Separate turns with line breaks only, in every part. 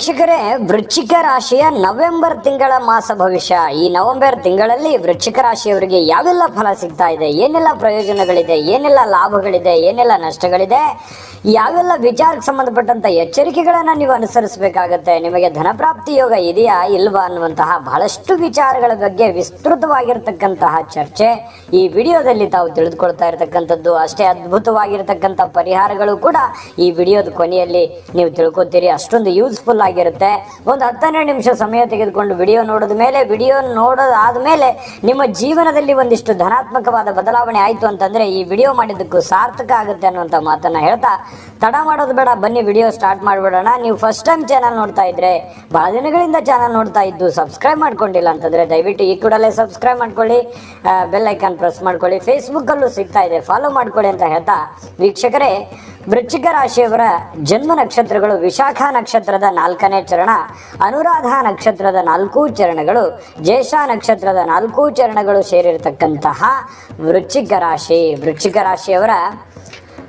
ವೀಕ್ಷಕರೇ, ವೃಶ್ಚಿಕ ರಾಶಿಯ ನವೆಂಬರ್ ತಿಂಗಳ ಮಾಸ ಭವಿಷ್ಯ. ಈ ನವೆಂಬರ್ ತಿಂಗಳಲ್ಲಿ ವೃಶ್ಚಿಕ ರಾಶಿಯವರಿಗೆ ಯಾವೆಲ್ಲ ಫಲ ಸಿಗ್ತಾ ಇದೆ? ಏನೆಲ್ಲ ಪ್ರಯೋಜನಗಳಿದೆ? ಏನೆಲ್ಲ ಲಾಭಗಳಿದೆ? ಏನೆಲ್ಲ ನಷ್ಟಗಳಿದೆ? ಯಾವೆಲ್ಲ ವಿಚಾರಕ್ಕೆ ಸಂಬಂಧಪಟ್ಟಂತ ಎಚ್ಚರಿಕೆಗಳನ್ನ ನೀವು ಅನುಸರಿಸಬೇಕಾಗತ್ತೆ? ನಿಮಗೆ ಧನಪ್ರಾಪ್ತಿ ಯೋಗ ಇದೆಯಾ? ಇಲ್ವಾ ಅನ್ನುವಂತಹ ಬಹಳಷ್ಟು ವಿಚಾರಗಳ ಬಗ್ಗೆ ವಿಸ್ತೃತವಾಗಿರ್ತಕ್ಕಂತಹ ಚರ್ಚೆ ಈ ವಿಡಿಯೋದಲ್ಲಿ ತಾವು ತಿಳಿದುಕೊಳ್ತಾ ಇರತಕ್ಕಂಥದ್ದು. ಅಷ್ಟೇ ಅದ್ಭುತವಾಗಿರ್ತಕ್ಕಂಥ ಪರಿಹಾರಗಳು ಕೂಡ ಈ ವಿಡಿಯೋದ ಕೊನೆಯಲ್ಲಿ ನೀವು ತಿಳ್ಕೊತೀರಿ. ಅಷ್ಟೊಂದು ಯೂಸ್ಫುಲ್ ಆಗಿರುತ್ತೆ. ಒಂದು ಹತ್ತನ್ನೆರಡು ನಿಮಿಷ ಸಮಯ ತೆಗೆದುಕೊಂಡು ವಿಡಿಯೋ ನೋಡಿದ ಮೇಲೆ, ವಿಡಿಯೋ ನೋಡೋದಾದ ಮೇಲೆ ನಿಮ್ಮ ಜೀವನದಲ್ಲಿ ಒಂದಿಷ್ಟು ಧನಾತ್ಮಕವಾದ ಬದಲಾವಣೆ ಆಯಿತು ಅಂತಂದ್ರೆ ಈ ವಿಡಿಯೋ ಮಾಡಿದ್ದಕ್ಕೂ ಸಾರ್ಥಕ ಆಗುತ್ತೆ ಅನ್ನುವಂಥ ಮಾತನ್ನ ಹೇಳ್ತಾ, ತಡ ಮಾಡೋದು ಬೇಡ, ಬನ್ನಿ ವಿಡಿಯೋ ಸ್ಟಾರ್ಟ್ ಮಾಡಿಬಿಡೋಣ. ನೀವು ಫಸ್ಟ್ ಟೈಮ್ ಚಾನಲ್ ನೋಡ್ತಾ ಇದ್ರೆ ಭಾಳ ದಿನಗಳಿಂದ ಚಾನಲ್ ನೋಡ್ತಾ ಇದ್ದು ಸಬ್ಸ್ಕ್ರೈಬ್ ಮಾಡ್ಕೊಂಡಿಲ್ಲ ಅಂತಂದರೆ ದಯವಿಟ್ಟು ಈ ಕೂಡಲೇ ಸಬ್ಸ್ಕ್ರೈಬ್ ಮಾಡ್ಕೊಳ್ಳಿ ಬೆಲ್ ಐಕಾನ್ ಪ್ರೆಸ್ ಮಾಡ್ಕೊಳ್ಳಿ. ಫೇಸ್ಬುಕ್ಕಲ್ಲೂ ಸಿಗ್ತಾ ಇದೆ ಫಾಲೋ ಮಾಡ್ಕೊಳ್ಳಿ ಅಂತ ಹೇಳ್ತಾ, ವೀಕ್ಷಕರೇ ವೃಶ್ಚಿಕ ರಾಶಿಯವರ ಜನ್ಮ ನಕ್ಷತ್ರಗಳು ವಿಶಾಖ ನಕ್ಷತ್ರದ ನಾಲ್ಕನೇ ಚರಣ, ಅನುರಾಧ ನಕ್ಷತ್ರದ ನಾಲ್ಕು ಚರಣಗಳು ಜ್ಯೇಷ ನಕ್ಷತ್ರದ ನಾಲ್ಕು ಚರಣಗಳು ಸೇರಿರತಕ್ಕಂತಹ ವೃಶ್ಚಿಕ ರಾಶಿ. ವೃಶ್ಚಿಕ ರಾಶಿಯವರ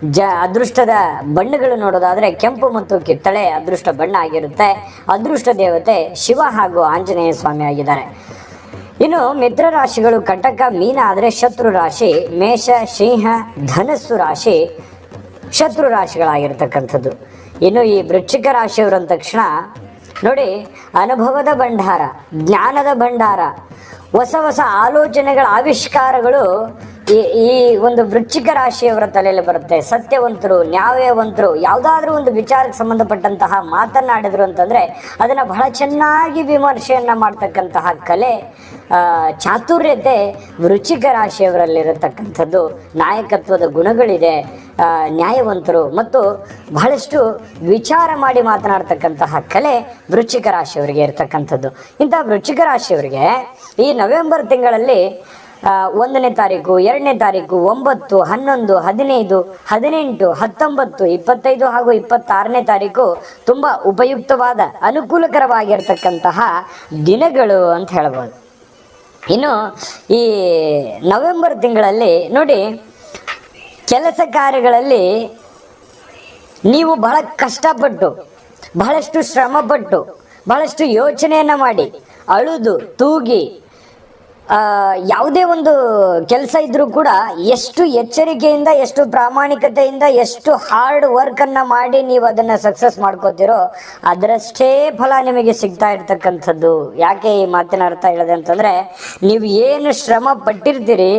ಜ ಅದೃಷ್ಟದ ಬಣ್ಣಗಳು ನೋಡೋದಾದರೆ ಕೆಂಪು ಮತ್ತು ಕಿತ್ತಳೆ ಅದೃಷ್ಟ ಬಣ್ಣ ಆಗಿರುತ್ತೆ. ಅದೃಷ್ಟ ದೇವತೆ ಶಿವ ಹಾಗೂ ಆಂಜನೇಯ ಸ್ವಾಮಿ ಆಗಿದ್ದಾರೆ. ಇನ್ನು ಮಿತ್ರ ರಾಶಿಗಳು ಕಟಕ, ಮೀನ ಆದರೆ ಶತ್ರು ರಾಶಿ, ಮೇಷ, ಸಿಂಹ, ಧನಸ್ಸು ರಾಶಿ ಶತ್ರು ರಾಶಿಗಳಾಗಿರ್ತಕ್ಕಂಥದ್ದು. ಇನ್ನು ಈ ವೃಶ್ಚಿಕ ರಾಶಿಯವರು ಅಂದ ತಕ್ಷಣ ನೋಡಿ, ಅನುಭವದ ಭಂಡಾರ, ಜ್ಞಾನದ ಭಂಡಾರ, ಹೊಸ ಹೊಸ ಆಲೋಚನೆಗಳ ಆವಿಷ್ಕಾರಗಳು ಈ ಈ ಒಂದು ವೃಶ್ಚಿಕ ರಾಶಿಯವರ ತಲೆಯಲ್ಲಿ ಬರುತ್ತೆ. ಸತ್ಯವಂತರು, ನ್ಯಾಯವಂತರು, ಯಾವುದಾದ್ರೂ ಒಂದು ವಿಚಾರಕ್ಕೆ ಸಂಬಂಧಪಟ್ಟಂತಹ ಮಾತನ್ನಾಡಿದ್ರು ಅಂತಂದ್ರೆ ಅದನ್ನ ಬಹಳ ಚೆನ್ನಾಗಿ ವಿಮರ್ಶೆಯನ್ನ ಮಾಡ್ತಕ್ಕಂತಹ ಕಲೆ ಚಾತುರ್ಯತೆ ವೃಶ್ಚಿಕ ರಾಶಿಯವರಲ್ಲಿರತಕ್ಕಂಥದ್ದು ನಾಯಕತ್ವದ ಗುಣಗಳಿದೆ ನ್ಯಾಯವಂತರು ಮತ್ತು ಬಹಳಷ್ಟು ವಿಚಾರ ಮಾಡಿ ಮಾತನಾಡ್ತಕ್ಕಂತಹ ಕಲೆ ವೃಶ್ಚಿಕ ರಾಶಿಯವರಿಗೆ ಇರತಕ್ಕಂಥದ್ದು. ಇಂಥ ವೃಶ್ಚಿಕ ರಾಶಿಯವರಿಗೆ ಈ ನವೆಂಬರ್ ತಿಂಗಳಲ್ಲಿ ಒಂದನೇ ತಾರೀಕು, ಎರಡನೇ ತಾರೀಕು, ಒಂಬತ್ತು, ಹನ್ನೊಂದು, ಹದಿನೈದು, ಹದಿನೆಂಟು, ಹತ್ತೊಂಬತ್ತು, ಇಪ್ಪತ್ತೈದು ಹಾಗೂ ಇಪ್ಪತ್ತಾರನೇ ತಾರೀಕು ತುಂಬ ಉಪಯುಕ್ತವಾದ ಅನುಕೂಲಕರವಾಗಿರ್ತಕ್ಕಂತಹ ದಿನಗಳು ಅಂತ ಹೇಳ್ಬೋದು. ಇನ್ನು ಈ ನವೆಂಬರ್ ತಿಂಗಳಲ್ಲಿ ನೋಡಿ ಕೆಲಸ ಕಾರ್ಯಗಳಲ್ಲಿ ನೀವು ಬಹಳ ಕಷ್ಟಪಟ್ಟು, ಬಹಳಷ್ಟು ಶ್ರಮಪಟ್ಟು, ಬಹಳಷ್ಟು ಯೋಚನೆಯನ್ನು ಮಾಡಿ, ಅಳುದು, ತೂಗಿ ಯಾವುದೇ ಒಂದು ಕೆಲಸ ಇದ್ರೂ ಕೂಡ ಎಷ್ಟು ಎಚ್ಚರಿಕೆಯಿಂದ, ಎಷ್ಟು ಪ್ರಾಮಾಣಿಕತೆಯಿಂದ, ಎಷ್ಟು ಹಾರ್ಡ್ ವರ್ಕನ್ನು ಮಾಡಿ ನೀವು ಅದನ್ನ ಸಕ್ಸಸ್ ಮಾಡ್ಕೋತಿರೋ, ಅದರಷ್ಟೇ ಫಲ ನಿಮಗೆ ಸಿಗ್ತಾ ಇರ್ತಕ್ಕಂಥದ್ದು. ಯಾಕೆ ಈ ಮಾತಿನ ಅರ್ಥ ಹೇಳಿದೆ ಅಂತಂದರೆ, ನೀವು ಏನು ಶ್ರಮ ಪಟ್ಟಿರ್ತೀರಿ,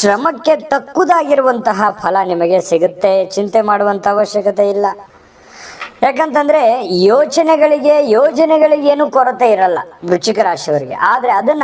ಶ್ರಮಕ್ಕೆ ತಕ್ಕುದಾಗಿರುವಂತಹ ಫಲ ನಿಮಗೆ ಸಿಗುತ್ತೆ. ಚಿಂತೆ ಮಾಡುವಂಥ ಅವಶ್ಯಕತೆ ಇಲ್ಲ. ಯಾಕಂತಂದ್ರೆ ಯೋಚನೆಗಳಿಗೆ, ಯೋಜನೆಗಳಿಗೆ ಏನು ಕೊರತೆ ಇರಲ್ಲ ವೃಶ್ಚಿಕ ರಾಶಿಯವರಿಗೆ. ಆದರೆ ಅದನ್ನ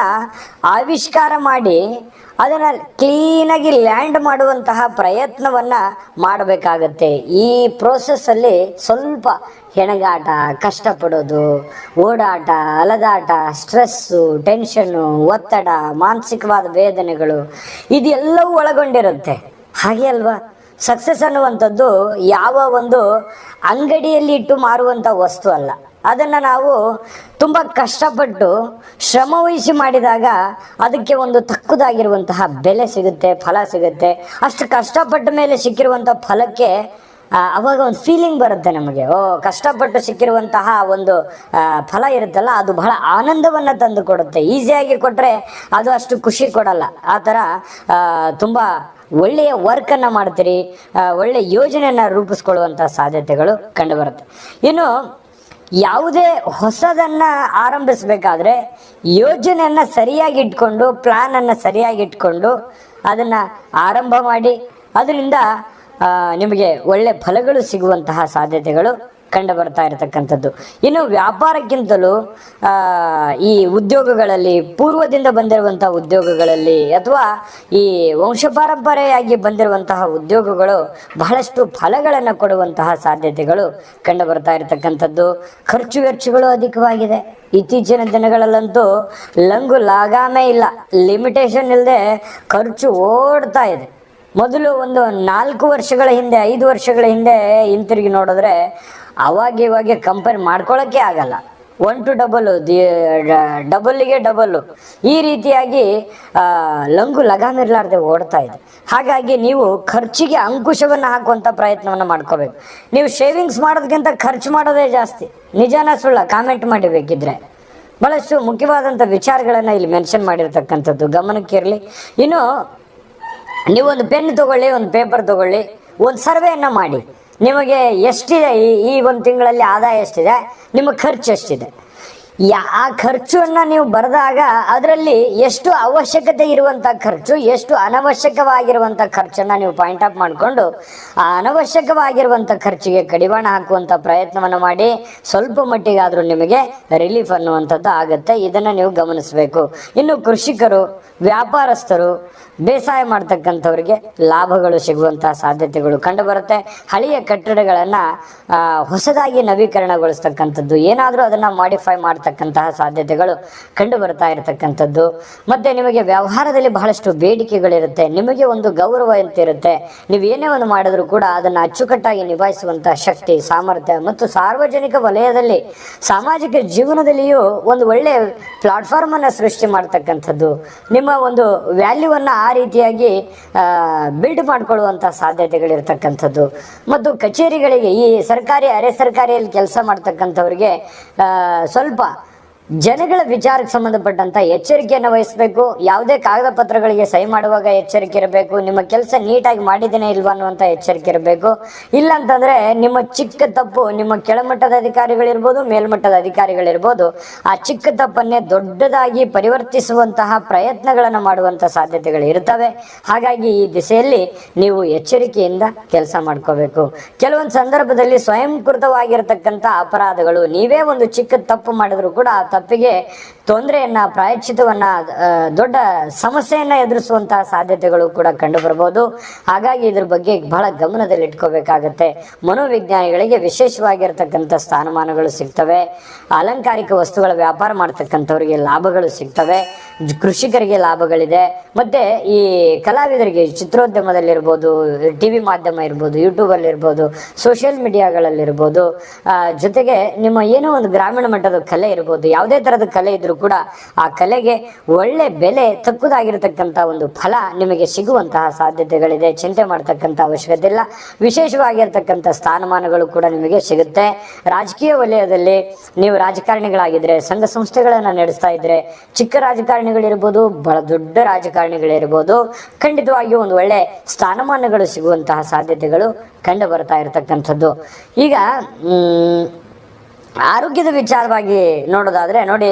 ಆವಿಷ್ಕಾರ ಮಾಡಿ ಅದನ್ನ ಕ್ಲೀನಾಗಿ ಲ್ಯಾಂಡ್ ಮಾಡುವಂತಹ ಪ್ರಯತ್ನವನ್ನ ಮಾಡಬೇಕಾಗತ್ತೆ. ಈ ಪ್ರೋಸೆಸ್ ಅಲ್ಲಿ ಸ್ವಲ್ಪ ಹೆಣಗಾಟ, ಕಷ್ಟಪಡೋದು, ಓಡಾಟ, ಅಲದಾಟ ಸ್ಟ್ರೆಸ್ಸು ಟೆನ್ಷನ್ನು ಒತ್ತಡ, ಮಾನಸಿಕವಾದ ವೇದನೆಗಳು, ಇದೆಲ್ಲವೂ ಒಳಗೊಂಡಿರುತ್ತೆ. ಹಾಗೆ ಅಲ್ವಾ? ಸಕ್ಸಸ್ ಅನ್ನುವಂಥದ್ದು ಯಾವ ಒಂದು ಅಂಗಡಿಯಲ್ಲಿ ಇಟ್ಟು ಮಾರುವಂಥ ವಸ್ತು ಅಲ್ಲ. ಅದನ್ನು ನಾವು ತುಂಬ ಕಷ್ಟಪಟ್ಟು ಶ್ರಮವಹಿಸಿ ಮಾಡಿದಾಗ ಅದಕ್ಕೆ ಒಂದು ತಕ್ಕುದಾಗಿರುವಂತಹ ಬೆಲೆ ಸಿಗುತ್ತೆ, ಫಲ ಸಿಗುತ್ತೆ. ಅಷ್ಟು ಕಷ್ಟಪಟ್ಟ ಮೇಲೆ ಸಿಕ್ಕಿರುವಂಥ ಫಲಕ್ಕೆ ಅವಾಗ ಒಂದು ಫೀಲಿಂಗ್ ಬರುತ್ತೆ ನಮಗೆ. ಓ, ಕಷ್ಟಪಟ್ಟು ಸಿಕ್ಕಿರುವಂತಹ ಒಂದು ಫಲ ಇರುತ್ತಲ್ಲ, ಅದು ಬಹಳ ಆನಂದವನ್ನು ತಂದು ಕೊಡುತ್ತೆ. ಈಸಿಯಾಗಿ ಕೊಟ್ಟರೆ ಅದು ಅಷ್ಟು ಖುಷಿ ಕೊಡಲ್ಲ. ಆ ಥರ ತುಂಬ ಒಳ್ಳೆಯ ವರ್ಕನ್ನು ಮಾಡ್ತೀರಿ ಒಳ್ಳೆಯ ಯೋಜನೆಯನ್ನು ರೂಪಿಸ್ಕೊಳ್ಳುವಂಥ ಸಾಧ್ಯತೆಗಳು ಕಂಡುಬರುತ್ತೆ. ಇನ್ನು ಯಾವುದೇ ಹೊಸದನ್ನು ಆರಂಭಿಸಬೇಕಾದ್ರೆ ಯೋಜನೆಯನ್ನು ಸರಿಯಾಗಿ ಇಟ್ಕೊಂಡು ಪ್ಲ್ಯಾನನ್ನು ಸರಿಯಾಗಿ ಇಟ್ಕೊಂಡು ಅದನ್ನು ಆರಂಭ ಮಾಡಿ, ಅದರಿಂದ ನಿಮಗೆ ಒಳ್ಳೆ ಫಲಗಳು ಸಿಗುವಂತಹ ಸಾಧ್ಯತೆಗಳು ಕಂಡು ಬರ್ತಾ ಇರತಕ್ಕಂಥದ್ದು. ಇನ್ನು ವ್ಯಾಪಾರಕ್ಕಿಂತಲೂ ಈ ಉದ್ಯೋಗಗಳಲ್ಲಿ, ಪೂರ್ವದಿಂದ ಬಂದಿರುವಂತಹ ಉದ್ಯೋಗಗಳಲ್ಲಿ ಅಥವಾ ಈ ವಂಶಪಾರಂಪರೆಯಾಗಿ ಬಂದಿರುವಂತಹ ಉದ್ಯೋಗಗಳು ಬಹಳಷ್ಟು ಫಲಗಳನ್ನು ಕೊಡುವಂತಹ ಸಾಧ್ಯತೆಗಳು ಕಂಡು ಬರ್ತಾ ಇರತಕ್ಕಂಥದ್ದು. ಖರ್ಚು ವೆಚ್ಚಗಳು ಅಧಿಕವಾಗಿದೆ. ಇತ್ತೀಚಿನ ದಿನಗಳಲ್ಲಂತೂ ಲಂಗು ಲಾಗಾಮೇ ಇಲ್ಲ. ಲಿಮಿಟೇಷನ್ ಇಲ್ಲದೆ ಖರ್ಚು ಓಡ್ತಾ ಇದೆ. ಮೊದಲು ಒಂದು ನಾಲ್ಕು ವರ್ಷಗಳ ಹಿಂದೆ, ಐದು ವರ್ಷಗಳ ಹಿಂದೆ ಹಿಂತಿರುಗಿ ನೋಡಿದ್ರೆ ಅವಾಗ ಇವಾಗ ಕಂಪೇರ್ ಮಾಡ್ಕೊಳ್ಳೋಕ್ಕೆ ಆಗಲ್ಲ. ಒನ್ ಟು ಡಬಲ್ ಡಬಲ್ಗೆ ಡಬಲ್ ಈ ರೀತಿಯಾಗಿ ಲಂಗು ಲಂಗು ಲಗಾಮಿರ್ಲಾರ್ದೆ ಓಡ್ತಾ ಇದೆ. ಹಾಗಾಗಿ ನೀವು ಖರ್ಚಿಗೆ ಅಂಕುಶವನ್ನು ಹಾಕುವಂಥ ಪ್ರಯತ್ನವನ್ನು ಮಾಡ್ಕೋಬೇಕು. ನೀವು ಶೇವಿಂಗ್ಸ್ ಮಾಡೋದಕ್ಕಿಂತ ಖರ್ಚು ಮಾಡೋದೇ ಜಾಸ್ತಿ. ನಿಜಾನ ಸುಳ್ಳ ಕಾಮೆಂಟ್ ಮಾಡಬೇಕಿದ್ರೆ. ಬಹಳಷ್ಟು ಮುಖ್ಯವಾದಂಥ ವಿಚಾರಗಳನ್ನು ಇಲ್ಲಿ ಮೆನ್ಷನ್ ಮಾಡಿರ್ತಕ್ಕಂಥದ್ದು. ಗಮನಕ್ಕಿರಲಿ ಇನ್ನು, ನೀವೊಂದು ಪೆನ್ ತಗೊಳ್ಳಿ, ಒಂದು ಪೇಪರ್ ತಗೊಳ್ಳಿ, ಒಂದು ಸರ್ವೆಯನ್ನು ಮಾಡಿ. ನಿಮಗೆ ಎಷ್ಟಿದೆ ಈ ಈ ಒಂದು ತಿಂಗಳಲ್ಲಿ ಆದಾಯ ಎಷ್ಟಿದೆ? ನಿಮ್ಮ ಖರ್ಚು ಎಷ್ಟಿದೆ? ಆ ಖರ್ಚನ್ನು ನೀವು ಬರೆದಾಗ ಅದರಲ್ಲಿ ಎಷ್ಟು ಅವಶ್ಯಕತೆ ಇರುವಂಥ ಖರ್ಚು, ಎಷ್ಟು ಅನವಶ್ಯಕವಾಗಿರುವಂಥ ಖರ್ಚನ್ನು ನೀವು ಪಾಯಿಂಟ್ ಅಪ್ ಮಾಡಿಕೊಂಡು ಆ ಅನವಶ್ಯಕವಾಗಿರುವಂಥ ಖರ್ಚಿಗೆ ಕಡಿವಾಣ ಹಾಕುವಂಥ ಪ್ರಯತ್ನವನ್ನು ಮಾಡಿ ಸ್ವಲ್ಪ ಮಟ್ಟಿಗಾದರೂ ನಿಮಗೆ ರಿಲೀಫ್ ಅನ್ನುವಂಥದ್ದು ಆಗುತ್ತೆ. ಇದನ್ನು ನೀವು ಗಮನಿಸಬೇಕು. ಇನ್ನು ಕೃಷಿಕರು, ವ್ಯಾಪಾರಸ್ಥರು, ಬೇಸಾಯ ಮಾಡ್ತಕ್ಕಂಥವ್ರಿಗೆ ಲಾಭಗಳು ಸಿಗುವಂತಹ ಸಾಧ್ಯತೆಗಳು ಕಂಡುಬರುತ್ತೆ. ಹಳೆಯ ಕಟ್ಟಡಗಳನ್ನ ಹೊಸದಾಗಿ ನವೀಕರಣಗೊಳಿಸ್ತಕ್ಕಂಥದ್ದು ಏನಾದರೂ ಅದನ್ನು ಮಾಡಿಫೈ ಮಾಡ್ತಕ್ಕಂತಹ ಸಾಧ್ಯತೆಗಳು ಕಂಡು ಬರ್ತಾ ಇರತಕ್ಕಂಥದ್ದು. ಮತ್ತೆ ನಿಮಗೆ ವ್ಯವಹಾರದಲ್ಲಿ ಬಹಳಷ್ಟು ಬೇಡಿಕೆಗಳಿರುತ್ತೆ, ನಿಮಗೆ ಒಂದು ಗೌರವ ಅಂತ ಇರುತ್ತೆ ನೀವು ಏನೇ ಒಂದು ಮಾಡಿದ್ರು ಕೂಡ ಅದನ್ನು ಅಚ್ಚುಕಟ್ಟಾಗಿ ನಿಭಾಯಿಸುವಂತಹ ಶಕ್ತಿ, ಸಾಮರ್ಥ್ಯ ಮತ್ತು ಸಾರ್ವಜನಿಕ ವಲಯದಲ್ಲಿ, ಸಾಮಾಜಿಕ ಜೀವನದಲ್ಲಿಯೂ ಒಂದು ಒಳ್ಳೆಯ ಪ್ಲಾಟ್ಫಾರ್ಮನ್ನು ಸೃಷ್ಟಿ ಮಾಡ್ತಕ್ಕಂಥದ್ದು. ನಿಮ್ಮ ಒಂದು ವ್ಯಾಲ್ಯೂವನ್ನು ಆ ರೀತಿಯಾಗಿ ಬಿಲ್ಡ್ ಮಾಡ್ಕೊಳ್ಳುವಂಥ ಸಾಧ್ಯತೆಗಳಿರ್ತಕ್ಕಂಥದ್ದು. ಮತ್ತು ಕಚೇರಿಗಳಿಗೆ ಈ ಸರ್ಕಾರಿ, ಅರೆ ಸರ್ಕಾರಿಯಲ್ಲಿ ಕೆಲಸ ಮಾಡ್ತಕ್ಕಂಥವ್ರಿಗೆ ಸ್ವಲ್ಪ ಜನಗಳ ವಿಚಾರಕ್ಕೆ ಸಂಬಂಧಪಟ್ಟಂತ ಎಚ್ಚರಿಕೆಯನ್ನು ವಹಿಸಬೇಕು. ಯಾವುದೇ ಕಾಗದ ಪತ್ರಗಳಿಗೆ ಸಹಿ ಮಾಡುವಾಗ ಎಚ್ಚರಿಕೆ ಇರಬೇಕು. ನಿಮ್ಮ ಕೆಲಸ ನೀಟಾಗಿ ಮಾಡಿದ್ದೇನೆ ಇಲ್ವಾ ಅನ್ನುವಂಥ ಎಚ್ಚರಿಕೆ ಇರಬೇಕು. ಇಲ್ಲ ಅಂತಂದ್ರೆ ನಿಮ್ಮ ಚಿಕ್ಕ ತಪ್ಪು ನಿಮ್ಮ ಕೆಳಮಟ್ಟದ ಅಧಿಕಾರಿಗಳಿರ್ಬೋದು, ಮೇಲ್ಮಟ್ಟದ ಅಧಿಕಾರಿಗಳಿರ್ಬೋದು, ಆ ಚಿಕ್ಕ ತಪ್ಪನ್ನೇ ದೊಡ್ಡದಾಗಿ ಪರಿವರ್ತಿಸುವಂತಹ ಪ್ರಯತ್ನಗಳನ್ನು ಮಾಡುವಂಥ ಸಾಧ್ಯತೆಗಳು ಇರ್ತವೆ. ಹಾಗಾಗಿ ಈ ದಿಸೆಯಲ್ಲಿ ನೀವು ಎಚ್ಚರಿಕೆಯಿಂದ ಕೆಲಸ ಮಾಡ್ಕೋಬೇಕು. ಕೆಲವೊಂದು ಸಂದರ್ಭದಲ್ಲಿ ಸ್ವಯಂಕೃತವಾಗಿರತಕ್ಕಂಥ ಅಪರಾಧಗಳು, ನೀವೇ ಒಂದು ಚಿಕ್ಕ ತಪ್ಪು ಮಾಡಿದ್ರು ಕೂಡ ತಪ್ಪಿಗೆ ತೊಂದರೆಯನ್ನ ಪ್ರಾಯಶ್ಚಿತವನ್ನ ದೊಡ್ಡ ಸಮಸ್ಯೆಯನ್ನ ಎದುರಿಸುವಂತಹ ಸಾಧ್ಯತೆಗಳು ಕೂಡ ಕಂಡು ಬರಬಹುದು ಹಾಗಾಗಿ ಇದ್ರ ಬಗ್ಗೆ ಬಹಳ ಗಮನದಲ್ಲಿ ಇಟ್ಕೋಬೇಕಾಗತ್ತೆ. ಮನೋವಿಜ್ಞಾನಿಗಳಿಗೆ ವಿಶೇಷವಾಗಿರ್ತಕ್ಕಂಥ ಸ್ಥಾನಮಾನಗಳು ಸಿಗ್ತವೆ. ಅಲಂಕಾರಿಕ ವಸ್ತುಗಳ ವ್ಯಾಪಾರ ಮಾಡ್ತಕ್ಕಂಥವ್ರಿಗೆ ಲಾಭಗಳು ಸಿಗ್ತವೆ. ಕೃಷಿಕರಿಗೆ ಲಾಭಗಳಿದೆ. ಮತ್ತೆ ಈ ಕಲಾವಿದರಿಗೆ ಚಿತ್ರೋದ್ಯಮದಲ್ಲಿರ್ಬೋದು ಟಿ ವಿ ಮಾಧ್ಯಮ ಇರ್ಬೋದು ಯೂಟ್ಯೂಬಲ್ಲಿ ಇರ್ಬೋದು ಸೋಷಿಯಲ್ ಮೀಡಿಯಾಗಳಲ್ಲಿರ್ಬೋದು ಜೊತೆಗೆ ನಿಮ್ಮ ಏನೋ ಒಂದು ಗ್ರಾಮೀಣ ಮಟ್ಟದ ಕಲೆ ಇರ್ಬೋದು, ಯಾವುದೇ ಥರದ ಕಲೆ ಇದ್ರೂ ಕೂಡ ಆ ಕಲೆಗೆ ಒಳ್ಳೆ ಬೆಲೆ ತಕ್ಕುದಾಗಿರತಕ್ಕಂಥ ಒಂದು ಫಲ ನಿಮಗೆ ಸಿಗುವಂತಹ ಸಾಧ್ಯತೆಗಳಿದೆ. ಚಿಂತೆ ಮಾಡ್ತಕ್ಕಂಥ ಅವಶ್ಯಕತೆ ಇಲ್ಲ. ವಿಶೇಷವಾಗಿರ್ತಕ್ಕಂಥ ಸ್ಥಾನಮಾನಗಳು ಕೂಡ ನಿಮಗೆ ಸಿಗುತ್ತೆ. ರಾಜಕೀಯ ವಲಯದಲ್ಲಿ ನೀವು ರಾಜಕಾರಣಿಗಳಾಗಿದ್ರೆ, ಸಂಘ ಸಂಸ್ಥೆಗಳನ್ನು ನಡೆಸ್ತಾ ಇದ್ರೆ, ಚಿಕ್ಕ ರಾಜಕಾರಣಿಗಳಿರ್ಬೋದು, ಬಹಳ ದೊಡ್ಡ ರಾಜಕಾರಣಿಗಳಿರ್ಬೋದು, ಖಂಡಿತವಾಗಿಯೂ ಒಂದು ಒಳ್ಳೆ ಸ್ಥಾನಮಾನಗಳು ಸಿಗುವಂತಹ ಸಾಧ್ಯತೆಗಳು ಕಂಡು ಬರ್ತಾ ಇರತಕ್ಕಂಥದ್ದು. ಈಗ ಆರೋಗ್ಯದ ವಿಚಾರವಾಗಿ ನೋಡೋದಾದ್ರೆ ನೋಡಿ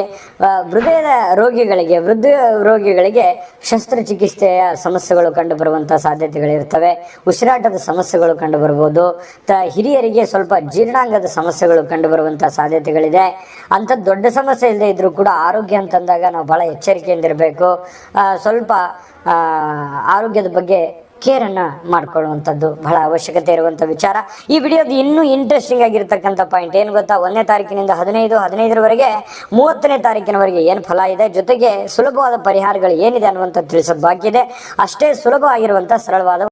ಹೃದಯದ ರೋಗಿಗಳಿಗೆ, ವೃದ್ಧ ರೋಗಿಗಳಿಗೆ ಶಸ್ತ್ರಚಿಕಿತ್ಸೆಯ ಸಮಸ್ಯೆಗಳು ಕಂಡು ಬರುವಂತಹ ಸಾಧ್ಯತೆಗಳಿರ್ತವೆ. ಉಸಿರಾಟದ ಸಮಸ್ಯೆಗಳು ಕಂಡು ಬರ್ಬೋದು ತ, ಹಿರಿಯರಿಗೆ ಸ್ವಲ್ಪ ಜೀರ್ಣಾಂಗದ ಸಮಸ್ಯೆಗಳು ಕಂಡು ಬರುವಂತಹ ಸಾಧ್ಯತೆಗಳಿದೆ. ಅಂತ ದೊಡ್ಡ ಸಮಸ್ಯೆ ಇಲ್ಲದೆ ಇದ್ರೂ ಕೂಡ ಆರೋಗ್ಯ ಅಂತಂದಾಗ ನಾವು ಬಹಳ ಎಚ್ಚರಿಕೆಯಿಂದ ಇರಬೇಕು. ಸ್ವಲ್ಪ ಆರೋಗ್ಯದ ಬಗ್ಗೆ ಕೇರನ್ನು ಮಾಡ್ಕೊಳ್ಳುವಂಥದ್ದು ಬಹಳ ಅವಶ್ಯಕತೆ ಇರುವಂಥ ವಿಚಾರ. ಈ ವಿಡಿಯೋದು ಇನ್ನೂ ಇಂಟ್ರೆಸ್ಟಿಂಗ್ ಆಗಿರ್ತಕ್ಕಂಥ ಪಾಯಿಂಟ್ ಏನು ಗೊತ್ತಾ? ಒಂದನೇ ತಾರೀಕಿನಿಂದ ಹದಿನೈದು, ಹದಿನೈದರವರೆಗೆ ಮೂವತ್ತನೇ ತಾರೀಕಿನವರೆಗೆ ಏನು ಫಲ ಇದೆ? ಜೊತೆಗೆ ಸುಲಭವಾದ ಪರಿಹಾರಗಳು ಏನಿದೆ ಅನ್ನುವಂಥ ತಿಳಿಸೋದು ಬಾಕಿ ಇದೆ ಅಷ್ಟೇ ಸುಲಭ ಆಗಿರುವಂಥ ಸರಳವಾದ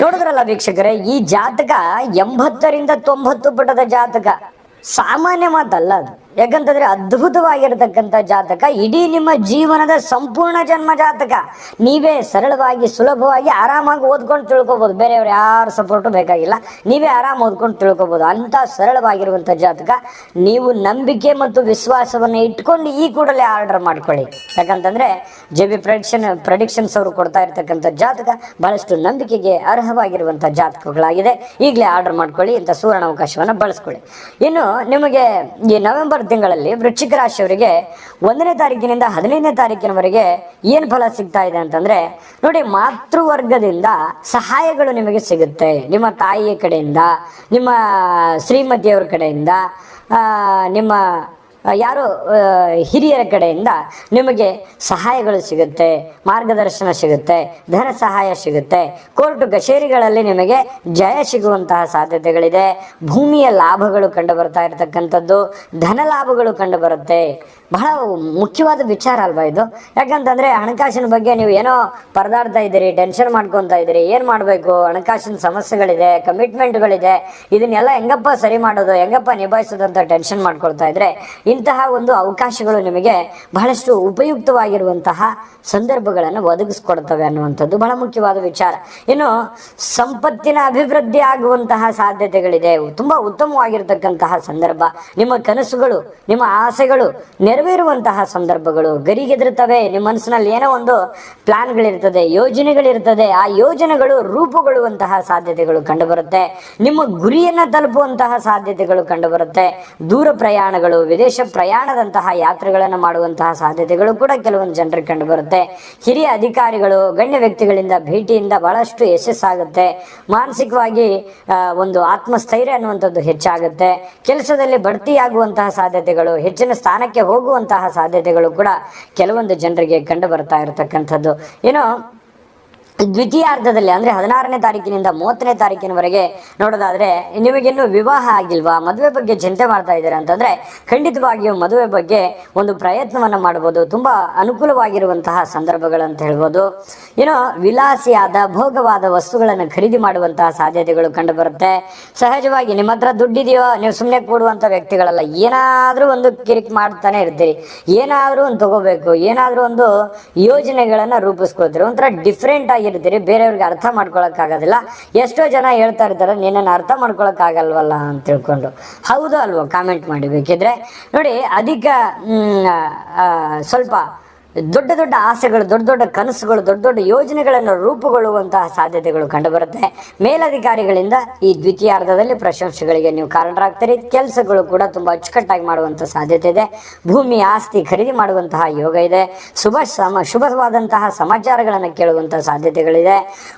ನೋಡಿದ್ರಲ್ಲ ವೀಕ್ಷಕರೇ ಈ ಜಾತಕ ಎಂಬತ್ತರಿಂದ ತೊಂಬತ್ತು ಪುಟದ ಜಾತಕ. ಸಾಮಾನ್ಯ ಮಾತಲ್ಲ ಅದು. ಯಾಕಂತಂದ್ರೆ ಅದ್ಭುತವಾಗಿರತಕ್ಕಂಥ ಜಾತಕ, ಇಡೀ ನಿಮ್ಮ ಜೀವನದ ಸಂಪೂರ್ಣ ಜನ್ಮ ಜಾತಕ. ನೀವೇ ಸರಳವಾಗಿ, ಸುಲಭವಾಗಿ, ಆರಾಮಾಗಿ ಓದ್ಕೊಂಡು ತಿಳ್ಕೊಬೋದು. ಬೇರೆಯವ್ರು ಯಾರು ಸಪೋರ್ಟು ಬೇಕಾಗಿಲ್ಲ. ನೀವೇ ಆರಾಮ್ ಓದ್ಕೊಂಡು ತಿಳ್ಕೊಬೋದು. ಅಂತ ಸರಳವಾಗಿರುವಂಥ ಜಾತಕ. ನೀವು ನಂಬಿಕೆ ಮತ್ತು ವಿಶ್ವಾಸವನ್ನು ಇಟ್ಕೊಂಡು ಈ ಕೂಡಲೇ ಆರ್ಡರ್ ಮಾಡ್ಕೊಳ್ಳಿ. ಯಾಕಂತಂದ್ರೆ ಜೆ ಬಿ ಪ್ರಡಿಕ್ಷನ್ ಪ್ರಡಿಕ್ಷನ್ಸ್ ಅವರು ಕೊಡ್ತಾ ಇರ್ತಕ್ಕಂಥ ಜಾತಕ ಬಹಳಷ್ಟು ನಂಬಿಕೆಗೆ ಅರ್ಹವಾಗಿರುವಂಥ ಜಾತಕಗಳಾಗಿದೆ. ಈಗಲೇ ಆರ್ಡರ್ ಮಾಡ್ಕೊಳ್ಳಿ. ಇಂಥ ಸುವರ್ಣ ಅವಕಾಶವನ್ನು ಬಳಸ್ಕೊಳ್ಳಿ. ಇನ್ನು ನಿಮಗೆ ಈ ನವೆಂಬರ್ ತಿಂಗಳಲ್ಲಿ ವೃಶ್ಚಿಕ ರಾಶಿಯವರಿಗೆ ಒಂದನೇ ತಾರೀಕಿನಿಂದ ಹದಿನೈದನೇ ತಾರೀಕಿನವರೆಗೆ ಏನು ಫಲ ಸಿಗ್ತಾ ಇದೆ ಅಂತಂದ್ರೆ, ನೋಡಿ ಮಾತೃವರ್ಗದಿಂದ ಸಹಾಯಗಳು ನಿಮಗೆ ಸಿಗುತ್ತೆ. ನಿಮ್ಮ ತಾಯಿಯ ಕಡೆಯಿಂದ, ನಿಮ್ಮ ಶ್ರೀಮತಿಯವರ ಕಡೆಯಿಂದ ನಿಮ್ಮ ಯಾರು ಹಿರಿಯರ ಕಡೆಯಿಂದ ನಿಮಗೆ ಸಹಾಯಗಳು ಸಿಗುತ್ತೆ, ಮಾರ್ಗದರ್ಶನ ಸಿಗುತ್ತೆ, ಧನ ಸಹಾಯ ಸಿಗುತ್ತೆ. ಕೋರ್ಟ್ ಕಚೇರಿಗಳಲ್ಲಿ ನಿಮಗೆ ಜಯ ಸಿಗುವಂತಹ ಸಾಧ್ಯತೆಗಳಿದೆ. ಭೂಮಿಯ ಲಾಭಗಳು ಕಂಡು ಬರ್ತಾ ಇರತಕ್ಕಂಥದ್ದು, ಧನ ಲಾಭಗಳು ಕಂಡು ಬರುತ್ತೆ. ಬಹಳ ಮುಖ್ಯವಾದ ವಿಚಾರ ಅಲ್ವಾ ಇದು? ಯಾಕಂತಂದ್ರೆ ಹಣಕಾಸಿನ ಬಗ್ಗೆ ನೀವು ಏನೋ ಪರದಾಡ್ತಾ ಇದ್ದೀರಿ ಟೆನ್ಷನ್ ಮಾಡ್ಕೊತಾ ಇದ್ದೀರಿ, ಏನ್ ಮಾಡಬೇಕು? ಹಣಕಾಸಿನ ಸಮಸ್ಯೆಗಳಿದೆ ಕಮಿಟ್ಮೆಂಟ್ಗಳಿದೆ ಇದನ್ನೆಲ್ಲ ಹೆಂಗಪ್ಪ ಸರಿ ಮಾಡೋದು, ಹೆಂಗಪ್ಪ ನಿಭಾಯಿಸೋದು ಅಂತ ಟೆನ್ಷನ್ ಮಾಡ್ಕೊಳ್ತಾ ಇದ್ರೆ ಇಂತಹ ಒಂದು ಅವಕಾಶಗಳು ನಿಮಗೆ ಬಹಳಷ್ಟು ಉಪಯುಕ್ತವಾಗಿರುವಂತಹ ಸಂದರ್ಭಗಳನ್ನು ಒದಗಿಸ್ಕೊಡ್ತವೆ ಅನ್ನುವಂಥದ್ದು ಬಹಳ ಮುಖ್ಯವಾದ ವಿಚಾರ. ಇನ್ನು ಸಂಪತ್ತಿನ ಅಭಿವೃದ್ಧಿ ಆಗುವಂತಹ ಸಾಧ್ಯತೆಗಳಿದೆ. ತುಂಬಾ ಉತ್ತಮವಾಗಿರ್ತಕ್ಕಂತಹ ಸಂದರ್ಭ. ನಿಮ್ಮ ಕನಸುಗಳು, ನಿಮ್ಮ ಆಸೆಗಳು ನೆರವೇರುವಂತಹ ಸಂದರ್ಭಗಳು ಗರಿಗೆದರುತ್ತವೆ. ನಿಮ್ಮ ಮನಸ್ಸಿನಲ್ಲಿ ಏನೋ ಒಂದು ಪ್ಲಾನ್ಗಳಿರ್ತದೆ, ಯೋಜನೆಗಳಿರ್ತದೆ. ಆ ಯೋಜನೆಗಳು ರೂಪುಗೊಳ್ಳುವಂತಹ ಸಾಧ್ಯತೆಗಳು ಕಂಡುಬರುತ್ತೆ. ನಿಮ್ಮ ಗುರಿಯನ್ನ ತಲುಪುವಂತಹ ಸಾಧ್ಯತೆಗಳು ಕಂಡುಬರುತ್ತೆ. ದೂರ ಪ್ರಯಾಣಗಳು, ವಿದೇಶ ಪ್ರಯಾಣದಂತಹ ಯಾತ್ರೆಗಳನ್ನು ಮಾಡುವಂತಹ ಸಾಧ್ಯತೆಗಳು ಕೂಡ ಕೆಲವೊಂದು ಜನರಿಗೆ ಕಂಡುಬರುತ್ತೆ. ಹಿರಿಯ ಅಧಿಕಾರಿಗಳು, ಗಣ್ಯ ವ್ಯಕ್ತಿಗಳಿಂದ ಭೇಟಿಯಿಂದ ಬಹಳಷ್ಟು ಯಶಸ್ಸಾಗುತ್ತೆ. ಮಾನಸಿಕವಾಗಿ ಒಂದು ಆತ್ಮಸ್ಥೈರ್ಯ ಅನ್ನುವಂಥದ್ದು ಹೆಚ್ಚಾಗುತ್ತೆ. ಕೆಲಸದಲ್ಲಿ ಬಡ್ತಿಯಾಗುವಂತಹ ಸಾಧ್ಯತೆಗಳು, ಹೆಚ್ಚಿನ ಸ್ಥಾನಕ್ಕೆ ಹೋಗುವಂತಹ ಸಾಧ್ಯತೆಗಳು ಕೂಡ ಕೆಲವೊಂದು ಜನರಿಗೆ ಕಂಡು ಬರ್ತಾ ಇರತಕ್ಕಂಥದ್ದು. ಏನು ದ್ವಿತೀಯಾರ್ಧದಲ್ಲಿ ಅಂದ್ರೆ ಹದಿನಾರನೇ ತಾರೀಕಿನಿಂದ ಮೂವತ್ತನೇ ತಾರೀಕಿನವರೆಗೆ ನೋಡೋದಾದ್ರೆ, ನಿಮಗಿನ್ನೂ ವಿವಾಹ ಆಗಿಲ್ವಾ? ಮದುವೆ ಬಗ್ಗೆ ಚಿಂತೆ ಮಾಡ್ತಾ ಇದ್ದೀರಾ ಅಂತಂದ್ರೆ, ಖಂಡಿತವಾಗಿಯೂ ಮದುವೆ ಬಗ್ಗೆ ಒಂದು ಪ್ರಯತ್ನವನ್ನ ಮಾಡಬಹುದು ತುಂಬಾ ಅನುಕೂಲವಾಗಿರುವಂತಹ ಸಂದರ್ಭಗಳು ಅಂತ ಹೇಳ್ಬೋದು. ಏನೋ ವಿಲಾಸಿಯಾದ, ಭೋಗವಾದ ವಸ್ತುಗಳನ್ನು ಖರೀದಿ ಮಾಡುವಂತಹ ಸಾಧ್ಯತೆಗಳು ಕಂಡು ಬರುತ್ತೆ ಸಹಜವಾಗಿ ನಿಮ್ಮ ಹತ್ರ ದುಡ್ಡಿದೆಯೋ, ನೀವು ಸುಮ್ಮನೆ ಕೂಡುವಂತ ವ್ಯಕ್ತಿಗಳಲ್ಲ, ಏನಾದ್ರೂ ಒಂದು ಕಿರಿಕ್ ಮಾಡ್ತಾನೆ ಇರ್ತೀರಿ. ಏನಾದ್ರೂ ಒಂದು ತಗೋಬೇಕು, ಏನಾದ್ರೂ ಒಂದು ಯೋಜನೆಗಳನ್ನ ರೂಪಿಸ್ಕೊಳ್ತೀರಿ. ಒಂಥರ ಡಿಫ್ರೆಂಟ್ ಆಗಿರ್ತೀರಿ ಬೇರೆಯವ್ರಿಗೆ ಅರ್ಥ ಮಾಡ್ಕೊಳಕ್ಕಾಗೋದಿಲ್ಲ. ಎಷ್ಟೋ ಜನ ಹೇಳ್ತಾ ಇರ್ತಾರೆ, ನಿನ್ನನ್ನು ಅರ್ಥ ಮಾಡ್ಕೊಳಕ್ಕಾಗಲ್ವಲ್ಲ ಅಂತ ತಿಳ್ಕೊಂಡು. ಹೌದು ಅಲ್ವೋ ಕಾಮೆಂಟ್ ಮಾಡಿ ಬೇಕಿದ್ರೆ. ನೋಡಿ, ಅಧಿಕ ಸ್ವಲ್ಪ ದೊಡ್ಡ ದೊಡ್ಡ ಆಸೆಗಳು, ದೊಡ್ಡ ದೊಡ್ಡ ಕನಸುಗಳು, ದೊಡ್ಡ ದೊಡ್ಡ ಯೋಜನೆಗಳನ್ನು ರೂಪುಗೊಳ್ಳುವಂತಹ ಸಾಧ್ಯತೆಗಳು ಕಂಡುಬರುತ್ತೆ. ಮೇಲಧಿಕಾರಿಗಳಿಂದ ಈ ದ್ವಿತೀಯಾರ್ಧದಲ್ಲಿ ಪ್ರಶಂಸೆಗಳಿಗೆ ನೀವು ಕಾರಣರಾಗ್ತೀರಿ. ಕೆಲಸಗಳು ಕೂಡ ತುಂಬಾ ಅಚ್ಚುಕಟ್ಟಾಗಿ ಮಾಡುವಂತಹ ಸಾಧ್ಯತೆ ಇದೆ. ಭೂಮಿ ಆಸ್ತಿ ಖರೀದಿ ಮಾಡುವಂತಹ ಯೋಗ ಇದೆ. ಶುಭ ಸಮ, ಶುಭವಾದಂತಹ ಸಮಾಚಾರಗಳನ್ನು ಕೇಳುವಂತಹ ಸಾಧ್ಯತೆಗಳಿದೆ.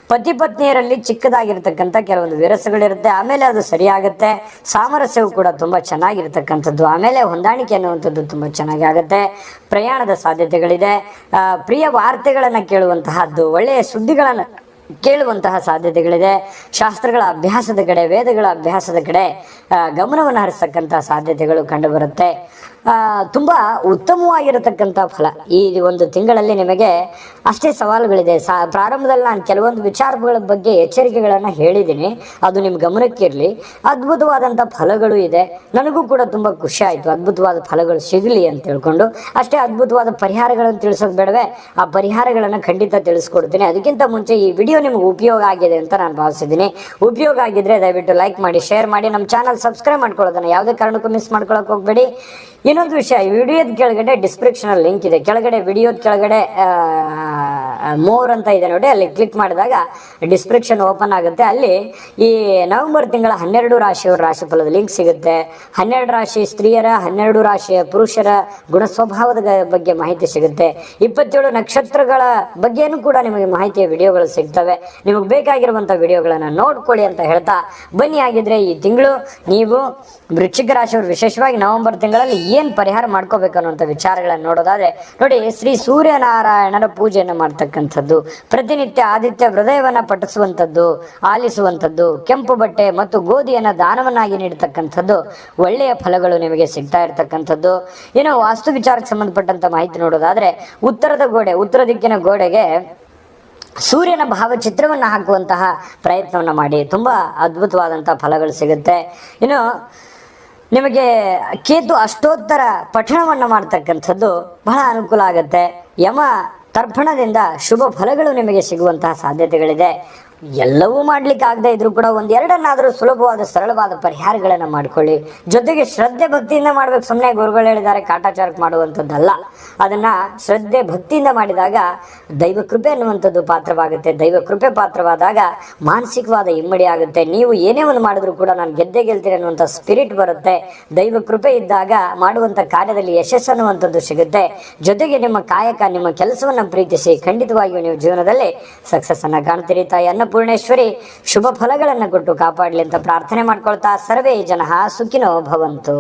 ಪತಿ ಪತ್ನಿಯರಲ್ಲಿ ಚಿಕ್ಕದಾಗಿರ್ತಕ್ಕಂಥ ಕೆಲವೊಂದು ವಿರಸಗಳಿರುತ್ತೆ. ಆಮೇಲೆ ಅದು ಸರಿಯಾಗುತ್ತೆ. ಸಾಮರಸ್ಯವು ಕೂಡ ತುಂಬಾ ಚೆನ್ನಾಗಿರ್ತಕ್ಕಂಥದ್ದು. ಆಮೇಲೆ ಹೊಂದಾಣಿಕೆ ಅನ್ನುವಂಥದ್ದು ತುಂಬಾ ಚೆನ್ನಾಗಿ ಆಗುತ್ತೆ. ಪ್ರಯಾಣದ ಸಾಧ್ಯತೆಗಳಿದೆ. ಆ, ಪ್ರಿಯ ವಾರ್ತೆಗಳನ್ನ ಕೇಳುವಂತಹದ್ದು ಒಳ್ಳೆಯ ಸುದ್ದಿಗಳನ್ನ ಕೇಳುವಂತಹ ಸಾಧ್ಯತೆಗಳಿದೆ. ಶಾಸ್ತ್ರಗಳ ಅಭ್ಯಾಸದ ಕಡೆ ವೇದಗಳ ಅಭ್ಯಾಸದ ಕಡೆ ಗಮನವನ್ನು ಹರಿಸ್ತಕ್ಕಂತಹ ಸಾಧ್ಯತೆಗಳು ಕಂಡುಬರುತ್ತೆ ತುಂಬಾ ಉತ್ತಮವಾಗಿರತಕ್ಕಂಥ ಫಲ. ಈ ಒಂದು ತಿಂಗಳಲ್ಲಿ ನಿಮಗೆ ಅಷ್ಟೇ ಸವಾಲುಗಳಿದೆ. ಸಾ, ಪ್ರಾರಂಭದಲ್ಲಿ ನಾನು ಕೆಲವೊಂದು ವಿಚಾರಗಳ ಬಗ್ಗೆ ಎಚ್ಚರಿಕೆಗಳನ್ನು ಹೇಳಿದ್ದೀನಿ. ಅದು ನಿಮ್ಮ ಗಮನಕ್ಕಿರಲಿ. ಅದ್ಭುತವಾದಂಥ ಫಲಗಳು ಇದೆ. ನನಗೂ ಕೂಡ ತುಂಬ ಖುಷಿ ಆಯಿತು. ಅದ್ಭುತವಾದ ಫಲಗಳು ಸಿಗಲಿ ಅಂತ ತಿಳ್ಕೊಂಡು. ಅಷ್ಟೇ ಅದ್ಭುತವಾದ ಪರಿಹಾರಗಳನ್ನು ತಿಳಿಸೋದು ಬೇಡವೆ? ಆ ಪರಿಹಾರಗಳನ್ನು ಖಂಡಿತ ತಿಳಿಸ್ಕೊಡ್ತೀನಿ. ಅದಕ್ಕಿಂತ ಮುಂಚೆ ಈ ವಿಡಿಯೋ ನಿಮ್ಗೆ ಉಪಯೋಗ ಆಗಿದೆ ಅಂತ ನಾನು ಭಾವಿಸಿದ್ದೀನಿ. ಉಪಯೋಗ ಆಗಿದ್ರೆ ದಯವಿಟ್ಟು ಲೈಕ್ ಮಾಡಿ, ಶೇರ್ ಮಾಡಿ. ನಮ್ಮ ಚಾನಲ್ ಸಬ್ಸ್ಕ್ರೈಬ್ ಮಾಡ್ಕೊಳ್ಳೋದನ್ನ ಯಾವುದೇ ಕಾರಣಕ್ಕೂ ಮಿಸ್ ಮಾಡ್ಕೊಳಕ್ ಹೋಗಬೇಡಿ. ಇನ್ನೊಂದು ವಿಷಯ ವಿಡಿಯೋದ ಕೆಳಗಡೆ ಡಿಸ್ಕ್ರಿಪ್ಷನ್ ಲಿಂಕ್ ಇದೆ. ಕೆಳಗಡೆ ವಿಡಿಯೋದ ಕೆಳಗಡೆ ಮೋರ್ ಅಂತ ಇದೆ ನೋಡಿ, ಅಲ್ಲಿ ಕ್ಲಿಕ್ ಮಾಡಿದಾಗ ಡಿಸ್ಕ್ರಿಪ್ಷನ್ ಓಪನ್ ಆಗುತ್ತೆ. ಅಲ್ಲಿ ಈ ನವೆಂಬರ್ ತಿಂಗಳ ಹನ್ನೆರಡು ರಾಶಿಯವರ ರಾಶಿಫಲದ ಲಿಂಕ್ ಸಿಗುತ್ತೆ. ಹನ್ನೆರಡು ರಾಶಿ ಸ್ತ್ರೀಯರ, ಹನ್ನೆರಡು ರಾಶಿಯ ಪುರುಷರ ಗುಣ ಸ್ವಭಾವದ ಬಗ್ಗೆ ಮಾಹಿತಿ ಸಿಗುತ್ತೆ. ಇಪ್ಪತ್ತೇಳು ನಕ್ಷತ್ರಗಳ ಬಗ್ಗೆನೂ ಕೂಡ ನಿಮಗೆ ಮಾಹಿತಿಯ ವಿಡಿಯೋಗಳು ಸಿಗ್ತವೆ. ನಿಮಗೆ ಬೇಕಾಗಿರುವಂಥ ವಿಡಿಯೋಗಳನ್ನು ನೋಡ್ಕೊಳ್ಳಿ ಅಂತ ಹೇಳ್ತಾ ಬನ್ನಿ. ಆಗಿದ್ರೆ ಈ ತಿಂಗಳು ನೀವು ವೃಶ್ಚಿಕ ರಾಶಿಯವರು ವಿಶೇಷವಾಗಿ ನವೆಂಬರ್ ತಿಂಗಳಲ್ಲಿ ಏನು ಪರಿಹಾರ ಮಾಡ್ಕೋಬೇಕು ಅನ್ನುವಂಥ ವಿಚಾರಗಳನ್ನು ನೋಡೋದಾದ್ರೆ, ನೋಡಿ, ಶ್ರೀ ಸೂರ್ಯನಾರಾಯಣರ ಪೂಜೆಯನ್ನು ಮಾಡ್ತಕ್ಕಂಥದ್ದು. ಪ್ರತಿನಿತ್ಯ ಆದಿತ್ಯ ಹೃದಯವನ್ನ ಪಠಿಸುವಂಥದ್ದು, ಆಲಿಸುವಂಥದ್ದು, ಕೆಂಪು ಬಟ್ಟೆ ಮತ್ತು ಗೋಧಿಯನ್ನು ದಾನವನ್ನಾಗಿ ನೀಡತಕ್ಕಂಥದ್ದು ಒಳ್ಳೆಯ ಫಲಗಳು ನಿಮಗೆ ಸಿಗ್ತಾ ಇರತಕ್ಕಂಥದ್ದು. ಇನ್ನು ವಾಸ್ತು ವಿಚಾರಕ್ಕೆ ಸಂಬಂಧಪಟ್ಟಂತ ಮಾಹಿತಿ ನೋಡೋದಾದ್ರೆ, ಉತ್ತರದ ಗೋಡೆ, ಉತ್ತರ ದಿಕ್ಕಿನ ಗೋಡೆಗೆ ಸೂರ್ಯನ ಭಾವಚಿತ್ರವನ್ನು ಹಾಕುವಂತಹ ಪ್ರಯತ್ನವನ್ನು ಮಾಡಿ. ತುಂಬ ಅದ್ಭುತವಾದಂತಹ ಫಲಗಳು ಸಿಗುತ್ತೆ. ಇನ್ನು ನಿಮಗೆ ಕೇತು ಅಷ್ಟೋತ್ತರ ಪಠಣವನ್ನು ಮಾಡ್ತಕ್ಕಂಥದ್ದು ಬಹಳ ಅನುಕೂಲ ಆಗುತ್ತೆ. ಯಮ ತರ್ಪಣದಿಂದ ಶುಭ ಫಲಗಳು ನಿಮಗೆ ಸಿಗುವಂತಹ ಸಾಧ್ಯತೆಗಳಿದೆ. ಎಲ್ಲವೂ ಮಾಡ್ಲಿಕ್ಕೆ ಆಗದೆ ಇದ್ರು ಕೂಡ ಒಂದ್ ಎರಡನ್ನಾದ್ರೂ ಸುಲಭವಾದ, ಸರಳವಾದ ಪರಿಹಾರಗಳನ್ನ ಮಾಡ್ಕೊಳ್ಳಿ. ಜೊತೆಗೆ ಶ್ರದ್ಧೆ ಭಕ್ತಿಯಿಂದ ಮಾಡ್ಬೇಕು. ಸುಮ್ಮನೆ ಗುರುಗಳು ಹೇಳಿದ್ದಾರೆ ಕಾಟಾಚಾರಕ್ಕೆ ಮಾಡುವಂಥದ್ದಲ್ಲ. ಅದನ್ನ ಶ್ರದ್ಧೆ ಭಕ್ತಿಯಿಂದ ಮಾಡಿದಾಗ ದೈವ ಕೃಪೆ ಅನ್ನುವಂಥದ್ದು ಪಾತ್ರವಾಗುತ್ತೆ. ದೈವ ಕೃಪೆ ಪಾತ್ರವಾದಾಗ ಮಾನಸಿಕವಾದ ಇಮ್ಮಡಿ ಆಗುತ್ತೆ. ನೀವು ಏನೇ ಒಂದು ಮಾಡಿದ್ರು ಕೂಡ ನಾನು ಗೆದ್ದೆ ಗೆಲ್ತೀನಿ ಅನ್ನುವಂಥ ಸ್ಪಿರಿಟ್ ಬರುತ್ತೆ. ದೈವ ಕೃಪೆ ಇದ್ದಾಗ ಮಾಡುವಂಥ ಕಾರ್ಯದಲ್ಲಿ ಯಶಸ್ಸು ಅನ್ನುವಂಥದ್ದು ಸಿಗುತ್ತೆ. ಜೊತೆಗೆ ನಿಮ್ಮ ಕಾಯಕ, ನಿಮ್ಮ ಕೆಲಸವನ್ನು ಪ್ರೀತಿಸಿ ಖಂಡಿತವಾಗಿಯೂ ನೀವು ಜೀವನದಲ್ಲಿ ಸಕ್ಸಸ್ ಅನ್ನ ಕಾಣ್ತೀರಿ ತಾಯಿ. ಅನ್ನಪೂರ್ಣೇಶ್ವರಿ ಶುಭ ಫಲಗಳನ್ನು ಕೊಟ್ಟು ಕಾಪಾಡಲಿ ಅಂತ ಪ್ರಾರ್ಥನೆ ಮಾಡ್ಕೊಳ್ತಾ ಸರ್ವೇ ಜನ ಸುಖಿನೋ ಭವಂತು.